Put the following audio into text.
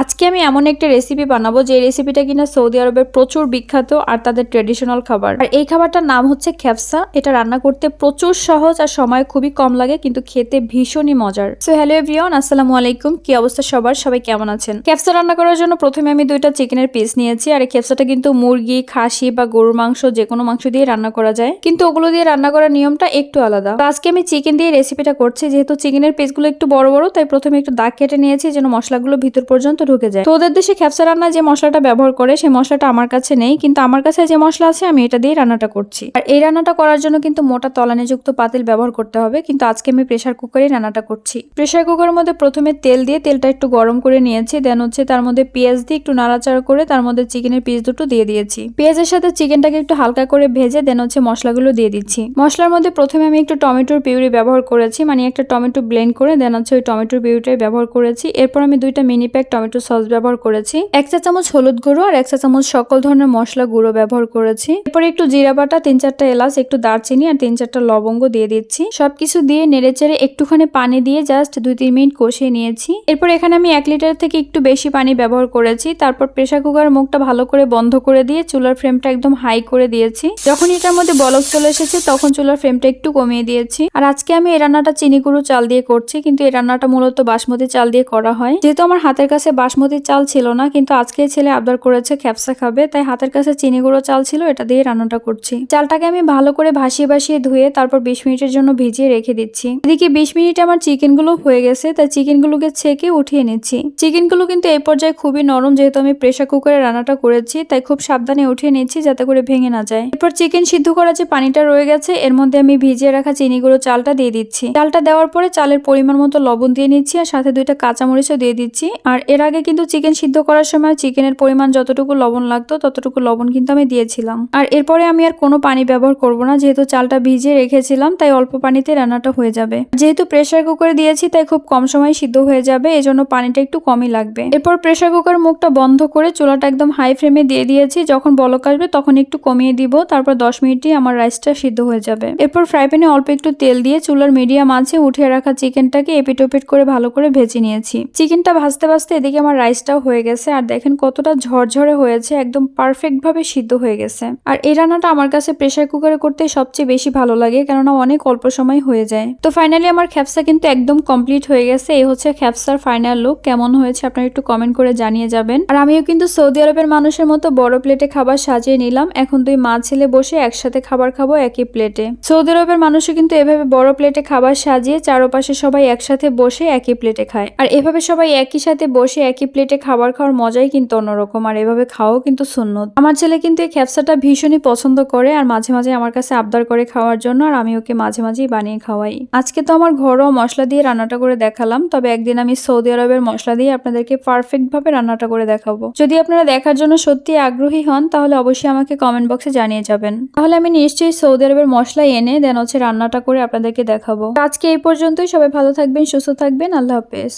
আজকে আমি এমন একটা রেসিপি বানাবো যে রেসিপিটা কিনা সৌদি আরবের প্রচুর বিখ্যাত আর তাদের ট্রেডিশনাল খাবার। আর এই খাবারটার নাম হচ্ছে খ্যাপসা এটা রান্না করতে প্রচুর সহজ আর সময় খুবই কম লাগে, কিন্তু খেতে ভীষণই মজার। সো হ্যালো এভরিওয়ান আসসালামু আলাইকুম। কি অবস্থা সবার? সবাই কেমন আছেন? ক্যাপসা রান্না করার জন্য প্রথমে আমি দুইটা চিকেনের পিস নিয়েছি, আর এই ক্যাপসাটা কিন্তু মুরগি, খাসি বা গরুর মাংস যে কোনো মাংস দিয়ে রান্না করা যায়। কিন্তু ওগুলো দিয়ে রান্না করার নিয়মটা একটু আলাদা। আজকে আমি চিকেন দিয়ে রেসিপিটা করছি, যেহেতু চিকেনের পিসগুলো একটু বড় বড়, তাই প্রথমে একটু দাগ কেটে নিয়েছি, যেন মশলাগুলো ভিতর পর্যন্ত ঢুকে যায়। তো ওদের দেশে খ্যাপসা রান্না যে মশলাটা ব্যবহার করে, সেই মশলাটা আমার কাছে নেই, কিন্তু আমার কাছে যে মশলা আছে, আমি এটা দিয়ে রান্নাটা করছি। আর এই রান্নাটা করার জন্য কিন্তু মোটা তলানিযুক্ত পাতিল ব্যবহার করতে হবে, কিন্তু আজকে আমি প্রেশার কুকারে রান্নাটা করছি। প্রেশার কুকারের মধ্যে প্রথমে তেল দিয়ে তেলটা একটু গরম করে নিয়েছি দেন হচ্ছে তার মধ্যে পেঁয়াজ দিয়ে একটু নাড়াচাড়া করে তার মধ্যে চিকেনের পিস দুটো দিয়ে দিয়েছি। পেঁয়াজের সাথে চিকেনটাকে একটু হালকা করে ভেজে দেন হচ্ছে মশলাগুলো দিয়ে দিচ্ছি। মশলার মধ্যে প্রথমে আমি একটু টমেটোর পিউরি ব্যবহার করেছি মানে একটা টমেটো ব্লেন্ড করে দেন হচ্ছে ওই টমেটোর পিউরিটাই ব্যবহার করেছি। এরপর আমি দুইটা মিনি প্যাক টমেটো সস ব্যবহার করেছি। এক চা চামচ হলুদ গুঁড়ো আর এক চা চামচ সকল ধরনের মশলা গুঁড়ো ব্যবহার করেছি। এরপর একটু জিরা বাটা, তিন চারটা এলাচ, একটু দারচিনি আর তিন চারটা লবঙ্গ দিয়ে দিচ্ছি। সবকিছু দিয়ে নেড়েচেড়ে একটুখানি পানি দিয়ে জাস্ট দুই তিন মিনিট কষিয়ে নিয়েছি। এরপর এখানে আমি এক লিটার থেকে একটু বেশি পানি ব্যবহার করেছি। তারপর প্রেসার কুকার মুখটা ভালো করে বন্ধ করে দিয়ে চুলার ফ্লেমটা একদম হাই করে দিয়েছি। যখন এটার মধ্যে বলক চলে এসেছে, তখন চুলার ফ্লেমটা একটু কমিয়ে দিয়েছি। আর আজকে আমি এই রান্নাটা চিনি গুঁড়ো চাল দিয়ে করছি, কিন্তু এই রান্নাটা মূলত বাসমতি চাল দিয়ে করা হয়। যেহেতু আমার হাতের কাছে বাসমতি চাল ছিল না, কিন্তু আজকে ছেলে আবদার করেছে খ্যাপসা খাবে, তাই হাতের কাছে চিনি গুঁড়ো চাল ছিল, এটা দিয়ে রান্নাটা করছি। চালটাকে আমি ভালো করে ভাসিয়ে ভাসিয়ে ধুয়ে তারপর বিশ মিনিটের জন্য ভিজিয়ে রেখে দিচ্ছি। এদিকে বিশ মিনিটে আমার চিকেনগুলো হয়ে গেছে, তাই চিকেন গুলোকে ছেঁকে উঠিয়ে নিচ্ছি। চিকেনগুলো কিন্তু এই পর্যায়ে খুবই নরম, যেহেতু আমি প্রেসার কুকারে রান্নাটা করেছি, তাই খুব সাবধানে উঠিয়ে নিচ্ছি যাতে করে ভেঙে না যায়। এরপর চিকেন সিদ্ধ করা যে পানিটা রয়ে গেছে, এর মধ্যে আমি ভিজিয়ে রাখা চিনি গুঁড়ো চালটা দিয়ে দিচ্ছি। চালটা দেওয়ার পরে চালের পরিমাণ মতো লবণ দিয়ে নিচ্ছি, আর সাথে দুইটা কাঁচামরিচও দিয়ে দিচ্ছি, আর এর আগে কিন্তু চিকেন সিদ্ধ করার সময় চিকেনের পরিমাণ যতটুকু লবণ লাগতো, ততটুকু লবণ কিন্তু আমি দিয়েছিলাম। আর এরপরে আমি আর কোনো পানি ব্যবহার করব না, যেহেতু চালটা ভিজিয়ে রেখেছিলাম, তাই অল্প পানিতে রান্নাটা হয়ে যাবে। যেহেতু প্রেসার কুকারে দিয়েছি, তাই খুব কম সময় সিদ্ধ হয়ে যাবে, এজন্য পানিটা একটু কমই লাগবে। এরপর প্রেসার কুকার মুখটা বন্ধ করে চুলাটা একদম হাই ফ্লেমে দিয়ে দিয়েছি, যখন বলক আসবে তখন একটু কমিয়ে দিব, তারপর দশ মিনিটই আমার রাইসটা সিদ্ধ হয়ে যাবে। এরপর ফ্রাই প্যানে অল্প একটু তেল দিয়ে চুলার মিডিয়াম আছে উঠিয়ে রাখা চিকেনটাকে এপিট ওপিট করে ভালো করে ভেজে নিয়েছি। চিকেনটা ভাজতে ভাজতে এদিকে আমার রাইসটাও হয়ে গেছে, আর দেখেন কতটা ঝরঝরে হয়েছে, একদম পারফেক্ট ভাবে সিদ্ধ হয়ে গেছে। আর এই রান্নাটা আমার কাছে প্রেসার কুকারে করতে সবচেয়ে বেশি ভালো লাগে, কেননা অনেক অল্প সময় হয়ে যায়। তো ফাইনালি আমার খ্যাপসা কিন্তু একদম কমপ্লিট হয়ে গেছে, এই হচ্ছে খ্যাপসার ফাইনাল লুক কেমন হয়েছে আপনারা একটু কমেন্ট করে জানিয়ে যাবেন। আর আমিও কিন্তু সৌদি আরবের মানুষের মতো বড় প্লেটে খাবার সাজিয়ে নিলাম, এখন দুই মা ছেলে বসে একসাথে খাবার খাব একই প্লেটে সৌদি আরবের মানুষও কিন্তু এভাবে বড় প্লেটে খাবার সাজিয়ে চারপাশে সবাই একসাথে বসে একই প্লেটে খায়। আর এভাবে সবাই একই সাথে বসে একই প্লেটে খাবার খাওয়ার মজাই কিন্তু অন্যরকম, আর এভাবে খাওয়াও কিন্তু সুন্নত। আমার ছেলে কিন্তু এই খ্যাপসাটা ভীষণই পছন্দ করে, আর মাঝে মাঝে আমার কাছে আবদার করে খাওয়ার জন্য, আর আমি ওকে মাঝে মাঝেই বানিয়ে খাওয়াই। আজকে তো আমার ঘরোয়া মশলা দিয়ে রান্নাটা করে দেখালাম, তবে একদিন আমি সৌদি আরবের মশলা দিয়ে আপনাদেরকে পারফেক্ট ভাবে রান্নাটা করে দেখাবো। যদি আপনারা দেখার জন্য সত্যি আগ্রহী হন, তাহলে অবশ্যই আমাকে কমেন্ট বক্সে জানিয়ে যাবেন। তাহলে আমি নিশ্চয়ই সৌদি আরবের মশলা এনে, দেন হচ্ছে রান্নাটা করে আপনাদেরকে দেখাবো। আজকে এই পর্যন্তই, সবাই ভালো থাকবেন, সুস্থ থাকবেন, আল্লাহ হাফেজ।